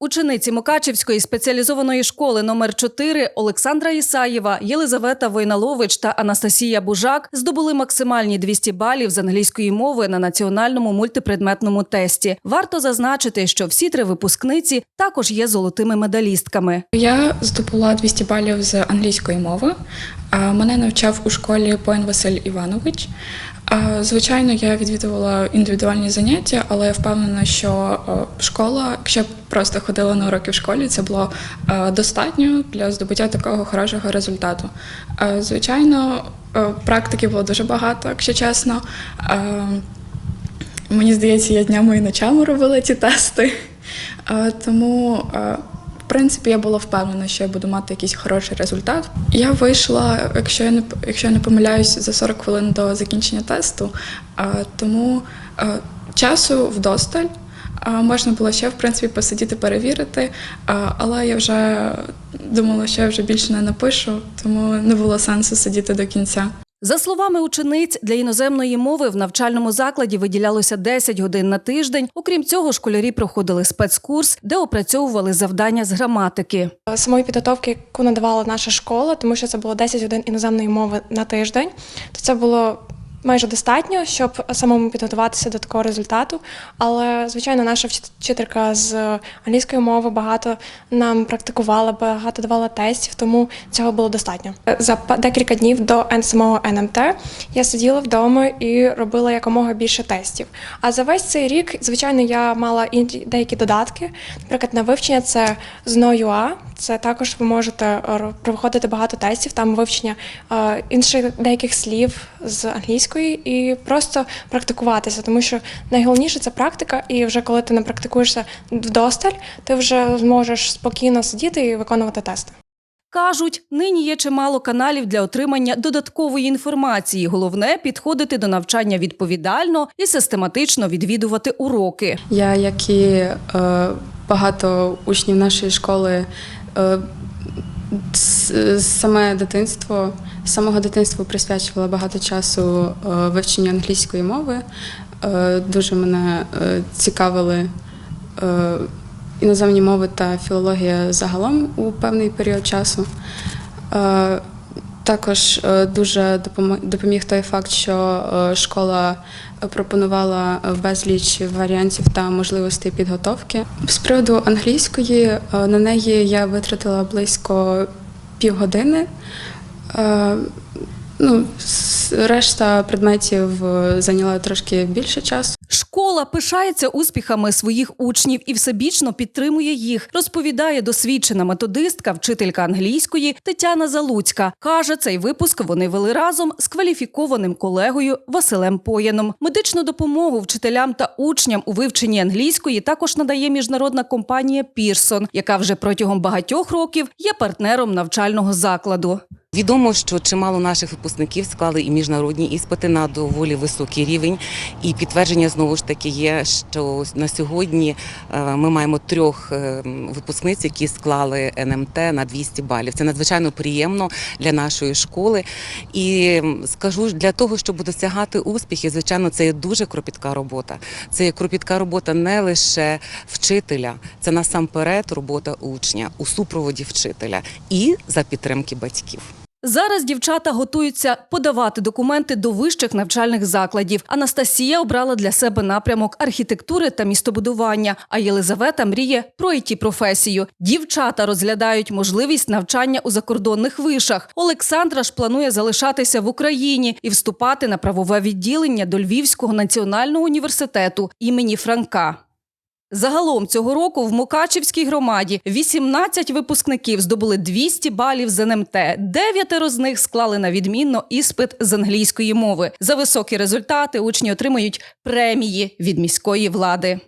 Учениці Мукачівської спеціалізованої школи номер 4 Олександра Ісаєва, Єлизавета Войналович та Анастасія Бужак здобули максимальні 200 балів з англійської мови на національному мультипредметному тесті. Варто зазначити, що всі три випускниці також є золотими медалістками. Я здобула 200 балів з англійської мови. Мене навчав у школі Поін Василь Іванович. Звичайно, я відвідувала індивідуальні заняття, але я впевнена, що е, школа, якщо просто ходила на уроки в школі, це було е, достатньо для здобуття такого хорошого результату. Е, Звичайно, практики було дуже багато, якщо чесно. Мені здається, я днями і ночами робила ці тести. Тому, принципі, я була впевнена, що я буду мати якийсь хороший результат. Я вийшла, якщо я не якщо я не помиляюсь, за 40 хвилин до закінчення тесту. Тому часу вдосталь. Можна було ще в принципі посидіти, перевірити, але я вже думала, що я вже більше не напишу, тому не було сенсу сидіти до кінця. За словами учениць, для іноземної мови в навчальному закладі виділялося 10 годин на тиждень. Окрім цього, школярі проходили спецкурс, де опрацьовували завдання з граматики. самої підготовки, яку надавала наша школа, тому що це було 10 годин іноземної мови на тиждень, то це було майже достатньо, щоб самому підготуватися до такого результату. Але, звичайно, наша вчителька з англійської мови багато нам практикувала, багато давала тестів, тому цього було достатньо. За декілька днів до самого НМТ я сиділа вдома і робила якомога більше тестів. А за весь цей рік, звичайно, я мала деякі додатки. Наприклад, на вивчення це ЗНО.ЮА. Це також ви можете е, проходити багато тестів, там вивчення е, інших деяких слів з англійської і просто практикуватися, тому що найголовніше це практика, і вже коли ти не практикуєшся вдосталь, ти вже зможеш спокійно сидіти і виконувати тести. Кажуть, нині є чимало каналів для отримання додаткової інформації. Головне підходити до навчання відповідально і систематично відвідувати уроки. Я, як і е, багато учнів нашої школи, саме дитинство, з самого дитинства присвячувала багато часу е, вивченню англійської мови. Е, дуже мене е, цікавили е, іноземні мови та філологія загалом у певний період часу. Також е, дуже допоміг той факт, що е, школа пропонувала безліч варіантів та можливостей підготовки. З приводу англійської е, на неї я витратила близько півгодини. Ну, решта предметів зайняла трошки більше часу. Школа пишається успіхами своїх учнів і всебічно підтримує їх, розповідає досвідчена методистка, вчителька англійської Тетяна Залуцька. Каже, цей випуск вони вели разом з кваліфікованим колегою Василем Поєном. Медичну допомогу вчителям та учням у вивченні англійської також надає міжнародна компанія Пірсон, яка вже протягом багатьох років є партнером навчального закладу. Відомо, що чимало наших випускників склали і міжнародні іспити на доволі високий рівень. І підтвердження знову ж таки є, що на сьогодні е, ми маємо трьох е, випускниць, які склали НМТ на 200 балів. Це надзвичайно приємно для нашої школи. І скажу для того, щоб досягати успіхів, звичайно, це є дуже кропітка робота. Це є кропітка робота не лише вчителя, це насамперед робота учня у супроводі вчителя і за підтримки батьків. Зараз дівчата готуються подавати документи до вищих навчальних закладів. Анастасія обрала для себе напрямок архітектури та містобудування. А Єлизавета мріє про it професію. Дівчата розглядають можливість навчання у закордонних вишах. Олександра ж планує залишатися в Україні і вступати на правове відділення до Львівського національного університету імені Франка. Загалом цього року в Мукачівській громаді 18 випускників здобули 200 балів з НМТ. Дев'ятеро з них склали на відмінно іспит з англійської мови. За високі результати учні отримають премії від міської влади.